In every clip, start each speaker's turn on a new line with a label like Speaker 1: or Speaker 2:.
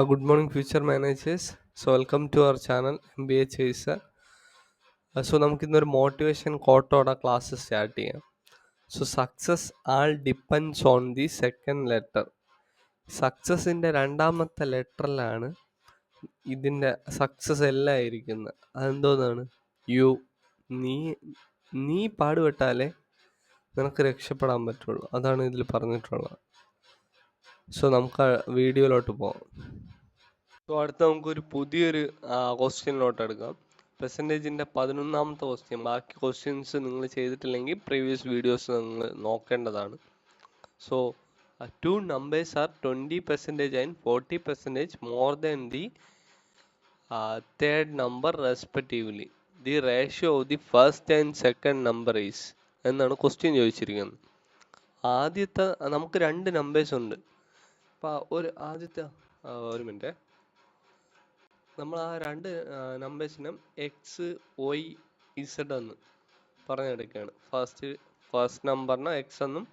Speaker 1: Uh, good morning, future managers. So, welcome to our channel MBA എ ചേസ് so, നമുക്കിന്നൊരു motivation കോട്ടോടെ class start ചെയ്യാം. So success all depends on the second letter സക്സസിന്റെ രണ്ടാമത്തെ ലെറ്ററിലാണ് ഇതിന്റെ സക്സസ് എല്ലാം ഇരിക്കുന്നത് അതെന്തോന്നാണ്? യു നീ നീ പാടുപെട്ടാലേ നിനക്ക് രക്ഷപ്പെടാൻ പറ്റുള്ളൂ. അതാണ് ഇതിൽ പറഞ്ഞിട്ടുള്ളത്. സോ നമുക്ക് വീഡിയോയിലോട്ട് പോകാം സോ അടുത്ത നമുക്കൊരു പുതിയൊരു ക്വസ്റ്റ്യനിലോട്ട് എടുക്കാം പെർസെന്റേജിന്റെ പതിനൊന്നാമത്തെ ക്വസ്റ്റ്യൻ ബാക്കി ക്വസ്റ്റ്യൻസ് നിങ്ങൾ ചെയ്തിട്ടില്ലെങ്കിൽ പ്രീവിയസ് വീഡിയോസ് നിങ്ങൾ നോക്കേണ്ടതാണ്. So two numbers are twenty percentage and forty percentage more than the third number respectively the ratio of the first and second number is എന്നാണ് ക്വസ്റ്റ്യൻ ചോദിച്ചിരിക്കുന്നത്. ആദ്യത്തെ നമുക്ക് രണ്ട് നമ്പേഴ്സ് ഉണ്ട്. അപ്പോൾ ഒരു ആദ്യത്തെ ഒരു മിനിറ്റ് നമ്മൾ ആ രണ്ട് നമ്പേഴ്സിനും എക്സ് വൈ ഇസഡ് എന്ന് പറഞ്ഞെടുക്കുകയാണ് ഫസ്റ്റ് ഫസ്റ്റ് നമ്പറിന് എക്സ് എന്നും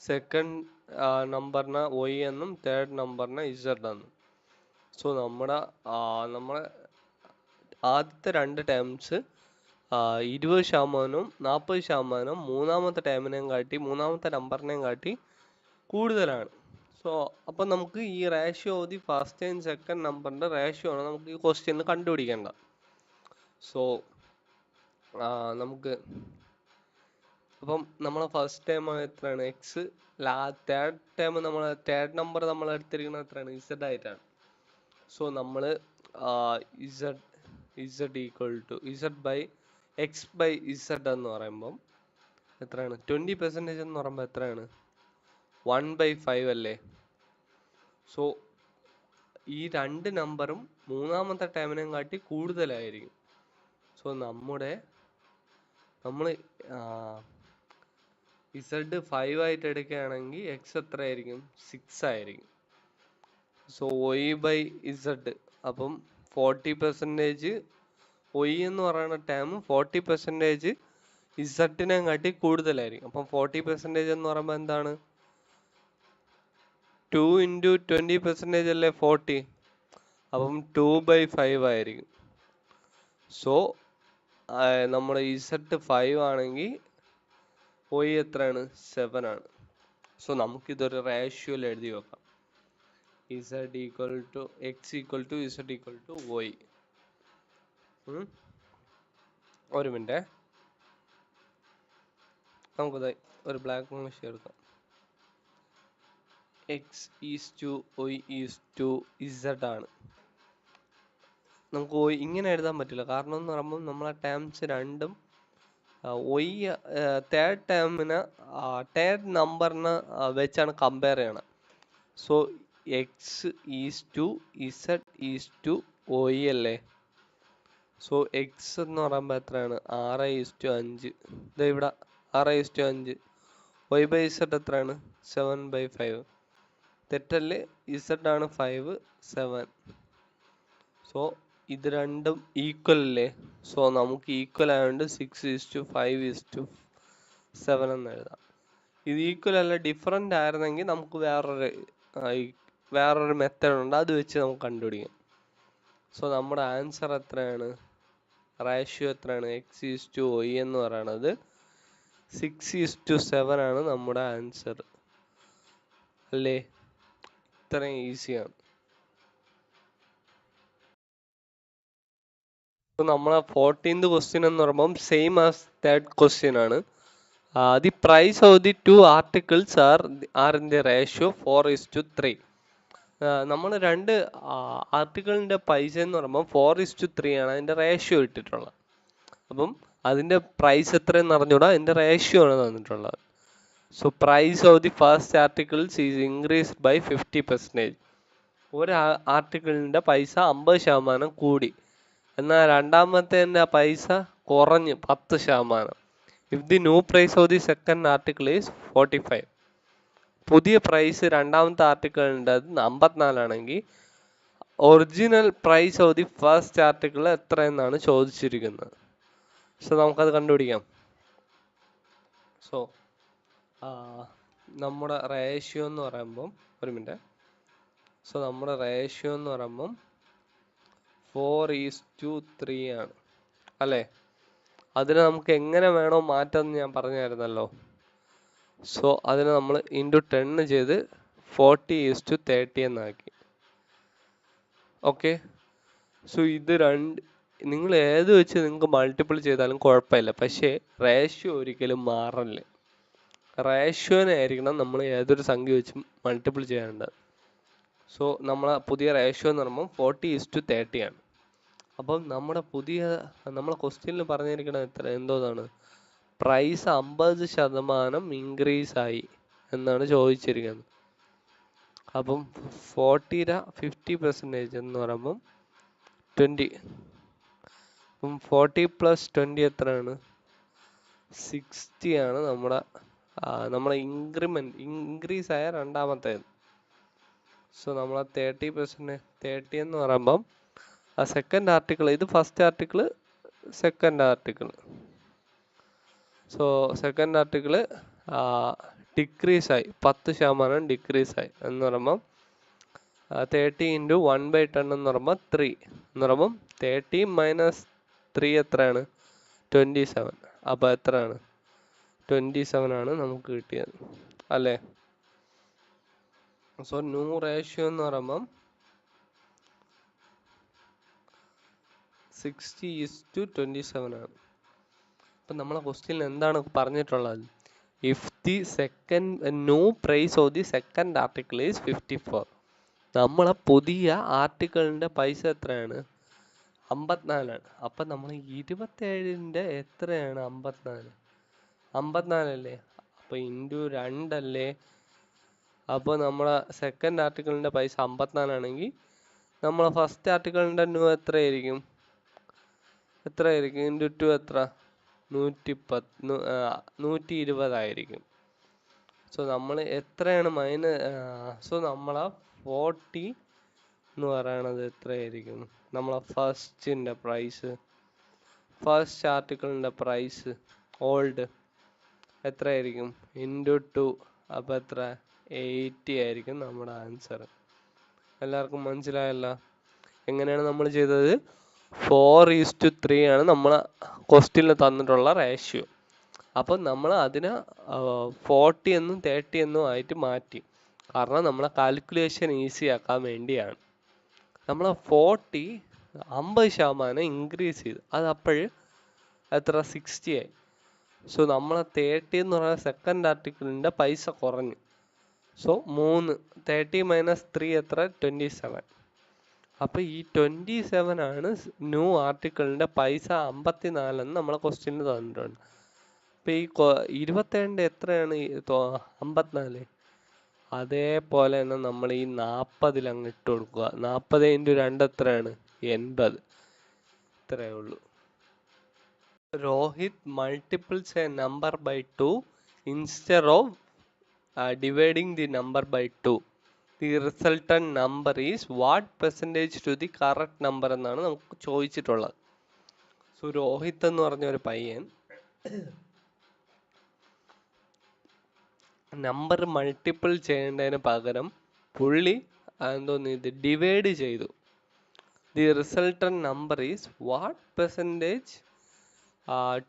Speaker 1: സെക്കൻഡ് നമ്പറിന് വൈ എന്നും തേർഡ് നമ്പറിന് ഇസഡ് എന്നും. സോ നമ്മുടെ ആ, നമ്മളെ ആദ്യത്തെ രണ്ട് ടേംസ് ഇരുപത് ശതമാനവും നാൽപ്പത് ശതമാനവും മൂന്നാമത്തെ ടേമിനെയും കാട്ടി മൂന്നാമത്തെ നമ്പറിനെയും കാട്ടി കൂടുതലാണ്. സോ അപ്പം നമുക്ക് ഈ ratio of the first and second നമ്പറിന്റെ റേഷ്യോ ആണ് നമുക്ക് ഈ ക്വസ്റ്റ്യനിൽ കണ്ടുപിടിക്കേണ്ട. സോ നമുക്ക് അപ്പം നമ്മൾ ഫസ്റ്റ് ടൈം എത്രയാണ്? എക്സ് ലാ തേർഡ് ടൈം നമ്മൾ തേർഡ് നമ്പർ നമ്മൾ എടുത്തിരിക്കുന്നത് എത്രയാണ്? ഇസഡ് ആയിട്ടാണ്. സോ നമ്മൾ Z Z equal to Z by X by Z എന്ന് പറയുമ്പം എത്രയാണ്? ട്വന്റി പെർസെന്റേജ് എന്ന് പറയുമ്പോൾ എത്രയാണ്? വൺ ബൈ ഫൈവ് അല്ലേ? സോ ഈ രണ്ട് നമ്പറും മൂന്നാമത്തെ ടൈമിനെയും കാട്ടി കൂടുതലായിരിക്കും. സോ നമ്മുടെ നമ്മൾ ഇസഡ് ഫൈവ് ആയിട്ട് എടുക്കുകയാണെങ്കിൽ എക്സ് എത്രയായിരിക്കും? സിക്സ് ആയിരിക്കും. സോ ഒയ് ബൈ ഇസഡ് അപ്പം ഫോർട്ടി പെർസെന്റേജ് ഒയ് എന്ന് പറയുന്ന ടൈം ഫോർട്ടി പെർസെന്റേജ് ഇസഡിനെ കാട്ടി കൂടുതലായിരിക്കും. അപ്പം ഫോർട്ടി പെർസെന്റേജ് എന്ന് പറയുമ്പോൾ എന്താണ്? ടു ഇന്റു ട്വന്റി പെർസെന്റേജ് അല്ലേ ഫോർട്ടി അപ്പം ടു ബൈ ഫൈവ് ആയിരിക്കും. സോ നമ്മൾ ഇസെറ്റ് ഫൈവ് ആണെങ്കിൽ ഒയ് എത്രയാണ്? സെവൻ ആണ്. സോ നമുക്കിതൊരു റേഷ്യോയിൽ എഴുതി വെക്കാം. Z equal to X equal to Z equal to Y ഒരു മിനിറ്റ് നമുക്കിത് ഒരു ബ്ലാക്ക് മെഷീൻ എടുക്കാം. X is to Y is to Z ആണ്. നമുക്ക് ഒയ് ഇങ്ങനെ എഴുതാൻ പറ്റില്ല. കാരണം എന്ന് പറയുമ്പോൾ നമ്മളെ ടേംസ് രണ്ടും ഒയ് തേർഡ് ടേമിന് തേർഡ് നമ്പറിന് വെച്ചാണ് കമ്പയർ ചെയ്യണം. So X is to Z is to Y അല്ലേ? സോ എക്സ് എന്ന് പറയുമ്പോൾ എത്രയാണ്? ആറ് ഈസ് ടു അഞ്ച്. ഇത് ഇവിടെ ആറ് ഈസ് ടു അഞ്ച്. വൈ ബൈ സെറ്റ് എത്രയാണ്? സെവൻ ബൈ ഫൈവ് തെറ്റല്ലേ. ഇസഡ് ആണ് ഫൈവ് സെവൻ സോ ഇത് രണ്ടും ഈക്വൽ അല്ലേ? സോ നമുക്ക് ഈക്വൽ ആയതുകൊണ്ട് six is to five is to seven എന്ന് എഴുതാം. ഇത് ഈക്വൽ അല്ല ഡിഫറെന്റ് ആയിരുന്നെങ്കിൽ നമുക്ക് വേറൊരു വേറൊരു മെത്തേഡ് ഉണ്ട്. അത് വെച്ച് നമുക്ക് കണ്ടുപിടിക്കാം. സോ നമ്മുടെ ആൻസർ എത്രയാണ്? റേഷ്യോ എത്രയാണ്? എക്സ് ഈസ് ടു ഒയ് എന്ന് പറയണത് സിക്സ് ഈസ് ടു സെവൻ ആണ് നമ്മുടെ ആൻസർ അല്ലേ? ഇത്രയും ഈസിയാണ്. അപ്പോൾ നമ്മളെ ഫോർട്ടീൻത് ക്വസ്റ്റ്യൻ എന്ന് പറയുമ്പം സെയിം ആസ് തേർഡ് ക്വസ്റ്റ്യൻ ആണ്. The price of the two articles are are in the ratio four is to three നമ്മൾ രണ്ട് ആർട്ടിക്കിളിന്റെ പൈസ എന്ന് പറയുമ്പോൾ ഫോർ ഇസ് ടു ത്രീ ആണ് അതിന്റെ റേഷ്യോ ഇട്ടിട്ടുള്ളത്. അപ്പം അതിന്റെ പ്രൈസ് എത്രയെന്ന് അറിഞ്ഞുകൂടാ അതിന്റെ റേഷ്യോ ആണ് തന്നിട്ടുള്ളത്. So price of the first articles is increased by fifty percentage ഒരു ആർട്ടിക്കിളിന്റെ പൈസ അമ്പത് ശതമാനം കൂടി. എന്നാൽ രണ്ടാമത്തേന്റെ പൈസ കുറഞ്ഞ് പത്ത് ശതമാനം. If the new price of the second article is forty five പുതിയ പ്രൈസ് രണ്ടാമത്തെ ആർട്ടിക്കിളിന്റെ അമ്പത്തിനാലാണെങ്കിൽ original price of the first article എത്ര എന്നാണ് ചോദിച്ചിരിക്കുന്നത്. സോ നമുക്കത് കണ്ടുപിടിക്കാം. സോ നമ്മുടെ റേഷ്യോ എന്ന് പറയുമ്പം ഒരു മിനിറ്റ് സോ നമ്മുടെ റേഷ്യോ എന്ന് പറയുമ്പം ഫോർ ഈസ് ടു ത്രീ ആണ്. അല്ലേ? അതിനെ നമുക്ക് എങ്ങനെ വേണോ മാറ്റാമെന്ന് ഞാൻ പറഞ്ഞായിരുന്നല്ലോ. സോ അതിനെ നമ്മൾ ഇന്റു ടെന്ന് ചെയ്ത് ഫോർട്ടി ഈസ് ടു തേർട്ടി എന്നാക്കി. ഓക്കെ സോ ഇത് രണ്ട് നിങ്ങൾ ഏത് വെച്ച് നിങ്ങൾക്ക് മൾട്ടിപ്പിൾ ചെയ്താലും കുഴപ്പമില്ല. പക്ഷേ റേഷ്യോ ഒരിക്കലും മാറില്ല? റേഷ്യോനെ ആയിരിക്കണം നമ്മൾ ഏതൊരു സംഖ്യ വെച്ചും മൾട്ടിപ്പിൾ ചെയ്യാനുണ്ട് സോ നമ്മൾ പുതിയ റേഷ്യോ എന്ന് പറയുമ്പോൾ ഫോർട്ടി ഈസ് ടു തേർട്ടി ആണ്. അപ്പം നമ്മുടെ പുതിയ നമ്മളെ ക്വസ്റ്റ്യനിൽ പറഞ്ഞിരിക്കുന്നത് എത്ര എന്തോന്നാണ്? പ്രൈസ് അമ്പത് ശതമാനം ഇൻക്രീസ് ആയി എന്നാണ് ചോദിച്ചിരിക്കുന്നത്. അപ്പം ഫോർട്ടിയുടെ ഫിഫ്റ്റി പെർസെന്റേജ് എന്ന് പറയുമ്പം ട്വന്റി അപ്പം ഫോർട്ടി പ്ലസ് ട്വന്റി എത്രയാണ്? സിക്സ്റ്റി ആണ് നമ്മുടെ ആ, നമ്മുടെ ഇൻക്രിമെന്റ് ഇൻക്രീസ് ആയ രണ്ടാമത്തേത്. സോ നമ്മൾ തേർട്ടി പെർസെന്റ് തേർട്ടി എന്ന് പറയുമ്പം ആ സെക്കൻഡ് ആർട്ടിക്കിൾ ഇത് first article second article so second article decrease ആയി പത്ത് ശതമാനം ഡിക്രീസ് ആയി എന്ന് പറയുമ്പം thirty into one by ten എന്ന് പറയുമ്പോൾ ത്രീ എന്ന് പറയുമ്പം തേർട്ടി മൈനസ് ത്രീ എത്രയാണ്? ട്വന്റി സെവൻ അപ്പോൾ എത്രയാണ്? ട്വന്റി സെവൻ ആണ് നമുക്ക് കിട്ടിയത്. അല്ലേ? സോ ന്യൂ റേഷ്യോ എന്ന് പറയുമ്പം sixty is to twenty seven ആണ്. അപ്പം നമ്മളെ ക്വസ്റ്റ്യനിൽ എന്താണ് പറഞ്ഞിട്ടുള്ളത്? If the second new price of the second article is fifty four നമ്മളെ പുതിയ ആർട്ടിക്കിളിന്റെ പൈസ എത്രയാണ്? അമ്പത്തിനാലാണ് അപ്പം നമ്മൾ ഇരുപത്തേഴിന്റെ എത്രയാണ്? അമ്പത്തിനാല്. അമ്പത്തിനാലല്ലേ? അപ്പോൾ ഇന്റു രണ്ടല്ലേ? അപ്പോൾ നമ്മളെ സെക്കൻഡ് ആർട്ടിക്കിളിന്റെ പൈസ അമ്പത്തിനാലാണെങ്കിൽ നമ്മളെ ഫസ്റ്റ് ആർട്ടിക്കിളിന്റെ ന്യൂ എത്രയായിരിക്കും? എത്രയായിരിക്കും? ഇന്റു ടു എത്ര? നൂറ്റി പത്ത് നൂറ്റി ഇരുപതായിരിക്കും സോ നമ്മൾ എത്രയാണ് മൈന സോ നമ്മളെ ഫോർട്ടി എന്ന് പറയണത് എത്രയായിരിക്കും? നമ്മളെ ഫസ്റ്റിന്റെ പ്രൈസ് ഫസ്റ്റ് ആർട്ടിക്കിളിന്റെ പ്രൈസ് ഓൾഡ് എത്രയായിരിക്കും? ഇന്റു ടു അപ്പോൾ എത്ര? എയ്റ്റി ആയിരിക്കും നമ്മുടെ ആൻസർ എല്ലാവർക്കും മനസ്സിലായല്ലോ? എങ്ങനെയാണ് നമ്മൾ ചെയ്തത്? ഫോർ ഈസ് ടു ത്രീ ആണ് നമ്മൾ ക്വസ്റ്റ്യനിൽ തന്നിട്ടുള്ള റേഷ്യോ അപ്പം നമ്മൾ അതിനെ ഫോർട്ടി എന്നും തേർട്ടി എന്നും ആയിട്ട് മാറ്റി. കാരണം നമ്മളെ കാൽക്കുലേഷൻ ഈസി ആക്കാൻ വേണ്ടിയാണ്. നമ്മൾ ഫോർട്ടി അമ്പത് ശതമാനം ഇൻക്രീസ് ചെയ്തു. അത് അപ്പോഴ് എത്ര? സിക്സ്റ്റി ആയി. സോ നമ്മളെ തേർട്ടി എന്ന് പറയുന്ന സെക്കൻഡ് ആർട്ടിക്കിളിന്റെ പൈസ കുറഞ്ഞു. സോ മൂന്ന് തേർട്ടി മൈനസ് ത്രീ എത്ര? ട്വന്റി സെവൻ അപ്പോൾ ഈ ട്വന്റി സെവൻ ആണ് ന്യൂ ആർട്ടിക്കിളിന്റെ പൈസ അമ്പത്തി നാലെന്ന് നമ്മളെ ക്വസ്റ്റ്യനിൽ തന്നിട്ടുണ്ട്. അപ്പോൾ ഈ ഇരുപത്തേഴിന്റെ എത്രയാണ്? അമ്പത്തിനാല്. അതേപോലെ തന്നെ നമ്മൾ ഈ നാൽപ്പതിൽ അങ്ങ് ഇട്ട് കൊടുക്കുക. നാൽപ്പത് ഇന്റു രണ്ട് എത്രയാണ്? എൺപത്. ഇത്രയേ ഉള്ളൂ. Rohit multiples a number by two instead of dividing the number by 2. The resultant number is what percentage to the correct number എന്നാണ് നമുക്ക് ചോദിച്ചിട്ടുള്ളത് സോ രോഹിത് എന്ന് പറഞ്ഞ ഒരു പയ്യൻ നമ്പർ മൾട്ടിപ്പിൾ ചെയ്യേണ്ടതിന് പകരം പുള്ളി എന്തോന്ന് ഇത് ഡിവൈഡ് ചെയ്തു the resultant number is what percentage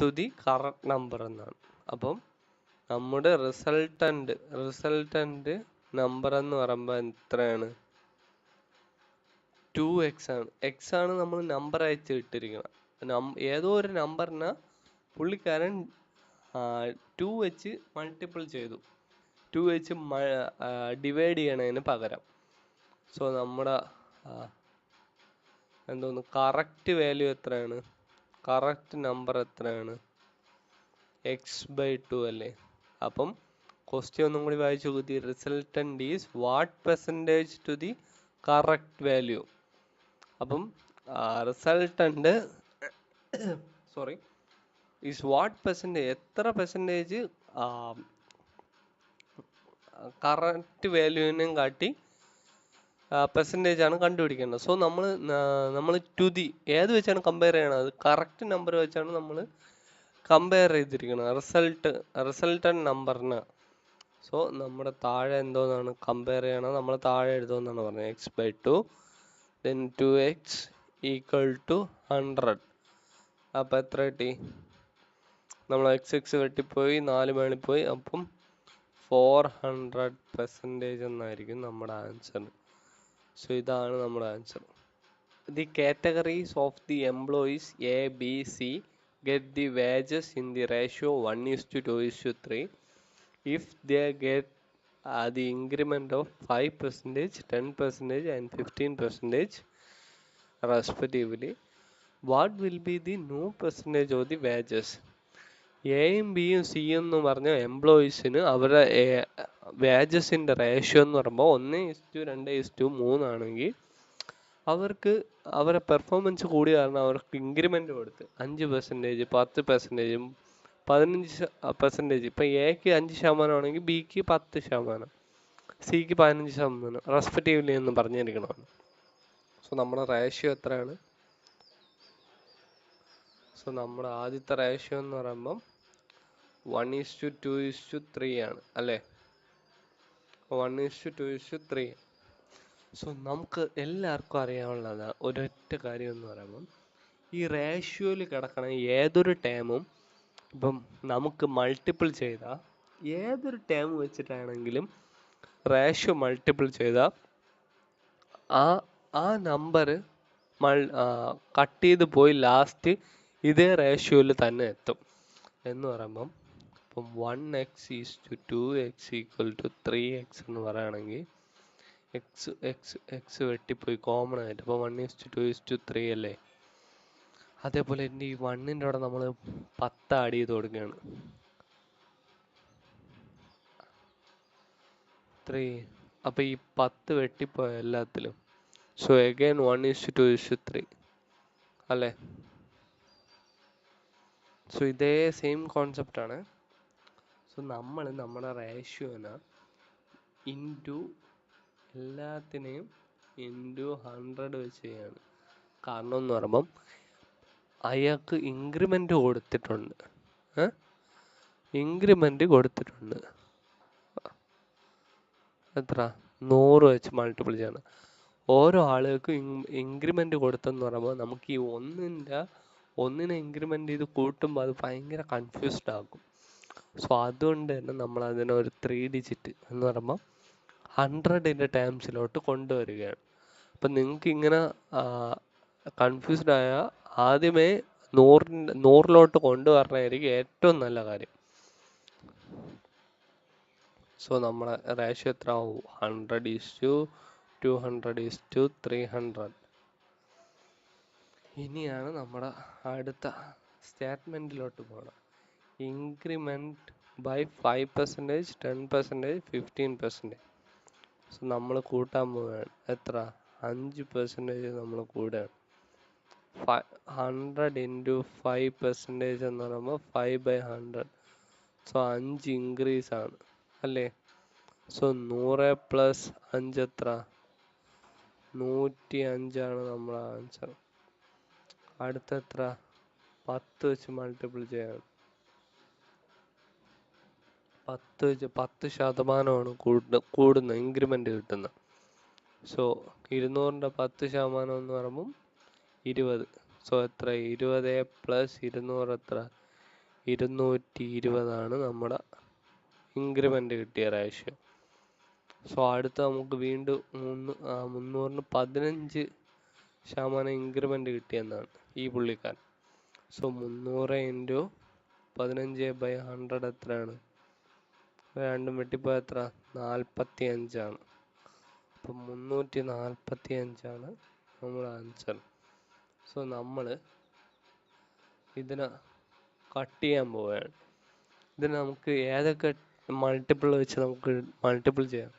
Speaker 1: to the correct number എന്നാണ്. അപ്പം നമ്മുടെ റിസൾട്ടന്റ് റിസൾട്ടന്റ് നമ്പർ എന്ന് പറയുമ്പോൾ എത്രയാണ്? ടു എക്സ് ആണ്. എക്സ് ആണ് നമ്മൾ നമ്പർ അയച്ച് ഇട്ടിരിക്കണം ഏതോ ഒരു നമ്പറിനെ പുള്ളിക്കാരൻ ടു വെച്ച് മൾട്ടിപ്പിൾ ചെയ്തു. ടു വെച്ച് ഡിവൈഡ് ചെയ്യണതിന് പകരം. സോ നമ്മുടെ എന്തോന്ന് കറക്റ്റ് വാല്യൂ എത്രയാണ്? കറക്റ്റ് നമ്പർ എത്രയാണ്? എക്സ് ബൈ ടു അല്ലേ? അപ്പം ക്വസ്റ്റ്യൻ ഒന്നും കൂടി വായിച്ചു നോക്കി. Resultant is what percentage to the correct value അപ്പം resultant sorry is what percentage എത്ര പെർസെന്റേജ് കറക്റ്റ് വാല്യൂവിനെയും കാട്ടി പെർസെന്റേജ് ആണ് കണ്ടുപിടിക്കേണ്ടത്. സോ നമ്മൾ നമ്മൾ ടു ദി ഏത് വെച്ചാണ് കമ്പയർ ചെയ്യണത്? കറക്റ്റ് നമ്പർ വെച്ചാണ് നമ്മൾ കമ്പയർ ചെയ്തിരിക്കുന്നത് റിസൾട്ട് റിസൾട്ടൻ നമ്പറിന് സോ നമ്മുടെ താഴെ എന്തോന്നാണ് കമ്പയർ ചെയ്യണം നമ്മൾ താഴെ എഴുതുമെന്നാണ് പറഞ്ഞത്. X by two then two X equal to hundred അപ്പം എത്ര കിട്ടി? നമ്മൾ എക്സ് എക്സ് വെട്ടിപ്പോയി നാല് മേളിൽ പോയി അപ്പം ഫോർ ഹൺഡ്രഡ് പെർസെന്റേജ് എന്നായിരിക്കും നമ്മുടെ ആൻസർ സോ ഇതാണ് നമ്മുടെ answer the categories of the employees A B C get the wages in the ratio one is to two is to three if they get uh, the increment of 5 percentage 10 percentage and 15 percentage respectively what will be the new percentage of the wages എയും ബിയും സിയും എന്ന് പറഞ്ഞ എംപ്ലോയീസിന് അവരുടെ വേജസിന്റെ ratio എന്ന് പറയുമ്പോൾ ഒന്ന് is to രണ്ട് ഇസ് ടു മൂന്നാണെങ്കിൽ അവർക്ക് അവരുടെ പെർഫോമൻസ് കൂടി കാരണം അവർക്ക് ഇൻക്രിമെന്റ് കൊടുത്ത് അഞ്ച് പെർസെന്റേജ് പത്ത് പെർസെന്റേജും പതിനഞ്ച് പെർസെന്റേജ് ഇപ്പം എക്ക് അഞ്ച് ശതമാനമാണെങ്കിൽ ബിക്ക് പത്ത് ശതമാനം സിക്ക് പതിനഞ്ച് ശതമാനം റെസ്പെക്റ്റീവ്ലി എന്ന് പറഞ്ഞിരിക്കണമാണ് സോ നമ്മുടെ റേഷ്യോ എത്രയാണ്? സോ നമ്മുടെ ആദ്യത്തെ റേഷ്യോ എന്ന് പറയുമ്പം one is to two three ആണ് അല്ലേ? One is to two three so നമുക്ക് എല്ലാവർക്കും അറിയാവുന്നതാണ് ഒരൊറ്റ കാര്യം എന്ന് പറയുമ്പം ഈ റേഷ്യോയിൽ കിടക്കണ ഏതൊരു ടേമും ഇപ്പം നമുക്ക് മൾട്ടിപ്പിൾ ചെയ്താൽ ഏതൊരു ടേം വെച്ചിട്ടാണെങ്കിലും റേഷ്യോ മൾട്ടിപ്പിൾ ചെയ്താൽ ആ ആ നമ്പർ മൾ കട്ട് ചെയ്ത് പോയി ലാസ്റ്റ് ഇതേ റേഷ്യോയിൽ തന്നെ എത്തും. എന്ന് പറയുമ്പം ഇപ്പം one X is to two X equal to three X എന്ന് പറയുകയാണെങ്കിൽ എക്സ് എക്സ് എക്സ് വെട്ടിപ്പോയി കോമൺ ആയിട്ട്. അപ്പോൾ one is to two is to three അല്ലേ? അതേപോലെ എന്റെ ഈ വണ്ണിന്റെ അവിടെ നമ്മൾ പത്ത് ആഡ് ചെയ്ത് കൊടുക്കുകയാണ്. ത്രീ അപ്പോൾ ഈ പത്ത് വെട്ടിപ്പോയ എല്ലാത്തിലും. So again one is to is to three? So ഇതേ സെയിം കോൺസെപ്റ്റാണ് സോ നമ്മൾ നമ്മുടെ റേഷ്യോനെ ഇന്റു എല്ലാത്തിനെയും ഇന്റു ഹൺഡ്രഡ് വെച്ച് ചെയ്യാണ് കാരണം എന്ന് പറയുമ്പം അയാൾക്ക് ഇൻക്രിമെന്റ് കൊടുത്തിട്ടുണ്ട്. ഇൻക്രിമെന്റ് കൊടുത്തിട്ടുണ്ട്. എത്ര നൂറ് വെച്ച് മൾട്ടിപ്പിൾ ചെയ്യണം. ഓരോ ആളുകൾക്കും ഇൻക്രിമെന്റ് കൊടുത്തെന്ന് പറയുമ്പോൾ നമുക്ക് ഈ ഒന്നിന്റെ ഒന്നിനെ ഇൻക്രിമെന്റ് ചെയ്ത് കൂട്ടുമ്പോൾ അത് ഭയങ്കര കൺഫ്യൂസ്ഡ് ആകും സോ അതുകൊണ്ട് തന്നെ നമ്മൾ അതിനെ ഒരു ത്രീ ഡിജിറ്റ് എന്ന് പറയുമ്പോൾ ഹൺഡ്രഡിന്റെ ടേംസിലോട്ട് കൊണ്ടുവരികയാണ്. അപ്പം നിങ്ങൾക്ക് ഇങ്ങനെ കൺഫ്യൂസ്ഡ് ആയ ആദ്യമേ നൂറിന്റെ നൂറിലോട്ട് കൊണ്ടുവരണമായിരിക്കും ഏറ്റവും നല്ല കാര്യം. സോ നമ്മളെ റേഷ്യോ എത്ര ആവും hundred is to two hundred is to three hundred ഇനിയാണ് നമ്മുടെ അടുത്ത സ്റ്റേറ്റ്മെന്റിലോട്ട് പോകണം increment by five percentage ten percentage fifteen percentage so നമ്മൾ കൂട്ടാൻ പോവുകയാണ്. എത്ര? അഞ്ച് പെർസെന്റേജ് നമ്മൾ കൂടുകയാണ് ഹൺഡ്രഡ് ഇന്റു ഫൈവ് പെർസെന്റേജ് എന്ന് പറയുമ്പോൾ ഫൈവ് ബൈ ഹൺഡ്രഡ് സോ അഞ്ച് ഇൻക്രീസ് ആണ്. അല്ലേ? സോ നൂറ് പ്ലസ് അഞ്ച് എത്ര? നൂറ്റി അഞ്ചാണ് നമ്മുടെ ആൻസർ അടുത്തെത്ര പത്ത് വെച്ച് മൾട്ടിപ്പിൾ ചെയ്യണം. പത്ത് പത്ത് ശതമാനമാണ് കൂടുന്ന കൂടുന്ന ഇൻക്രിമെന്റ് കിട്ടുന്നത് സോ ഇരുന്നൂറിന്റെ പത്ത് ശതമാനം എന്ന് പറയുമ്പം ഇരുപത്. സോ എത്ര? ഇരുപത് പ്ലസ് ഇരുന്നൂറ് എത്ര? ഇരുന്നൂറ്റി ഇരുപതാണ് നമ്മുടെ ഇൻക്രിമെന്റ് കിട്ടിയ റേഷ്യോ സോ അടുത്ത നമുക്ക് വീണ്ടും മൂന്ന് മുന്നൂറിന് പതിനഞ്ച് ശതമാനം ഇൻക്രിമെന്റ് കിട്ടിയെന്നാണ് ഈ പുള്ളിക്കാരൻ. സോ മുന്നൂറ് ഇന്റു പതിനഞ്ച് ബൈ ഹൺഡ്രഡ് എത്രയാണ്? രണ്ടും വെട്ടിപ്പോയ എത്ര? നാൽപ്പത്തി അഞ്ചാണ് അപ്പം മുന്നൂറ്റി നാൽപ്പത്തി അഞ്ചാണ് നമ്മുടെ ആൻസർ സോ നമ്മൾ ഇതിനെ കട്ട് ചെയ്യാൻ പോവുകയാണ്. ഇതിന് നമുക്ക് ഏതൊക്കെ മൾട്ടിപ്പിൾ വെച്ച് നമുക്ക് മൾട്ടിപ്പിൾ ചെയ്യാം?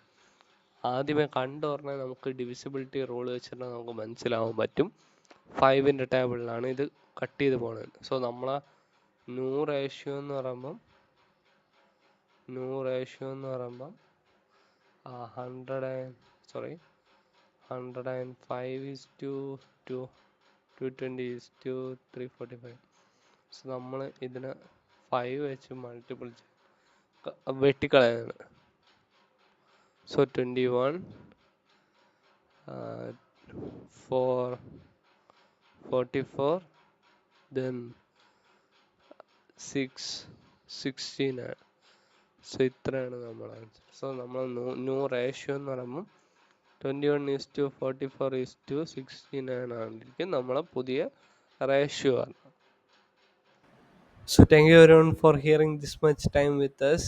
Speaker 1: ആദ്യമേ കണ്ടോർണെ നമുക്ക് ഡിവിസിബിലിറ്റി റൂൾ വെച്ചിട്ട് നമുക്ക് മനസ്സിലാവാൻ പറ്റും. ഫൈവിന്റെ ടേബിളിലാണ് ഇത് കട്ട് ചെയ്ത് പോകുന്നത് സോ നമ്മളെ നൂറ് റേഷ്യോ എന്ന് പറയുമ്പം ന്യൂ റേഷ്യോ എന്ന് പറയുമ്പം hundred and sorry hundred and five is to to two twenty is to three forty five so നമ്മൾ ഇതിനെ ഫൈവ് വെച്ച് മൾട്ടിപ്പിൾ വെട്ടിക്കളയാണ്. So 21 forty four 44 six 6 16 so ഇത്രയാണ് നമ്മുടെ ആൻസർ സോ നമ്മൾ ന്യൂ റേഷ്യോ എന്ന് പറയുമ്പോൾ twenty one is to forty four is to sixty nine ആയിരിക്കും നമ്മളെ പുതിയ റേഷ്യോ ആണ് So thank you everyone for hearing this much time with us.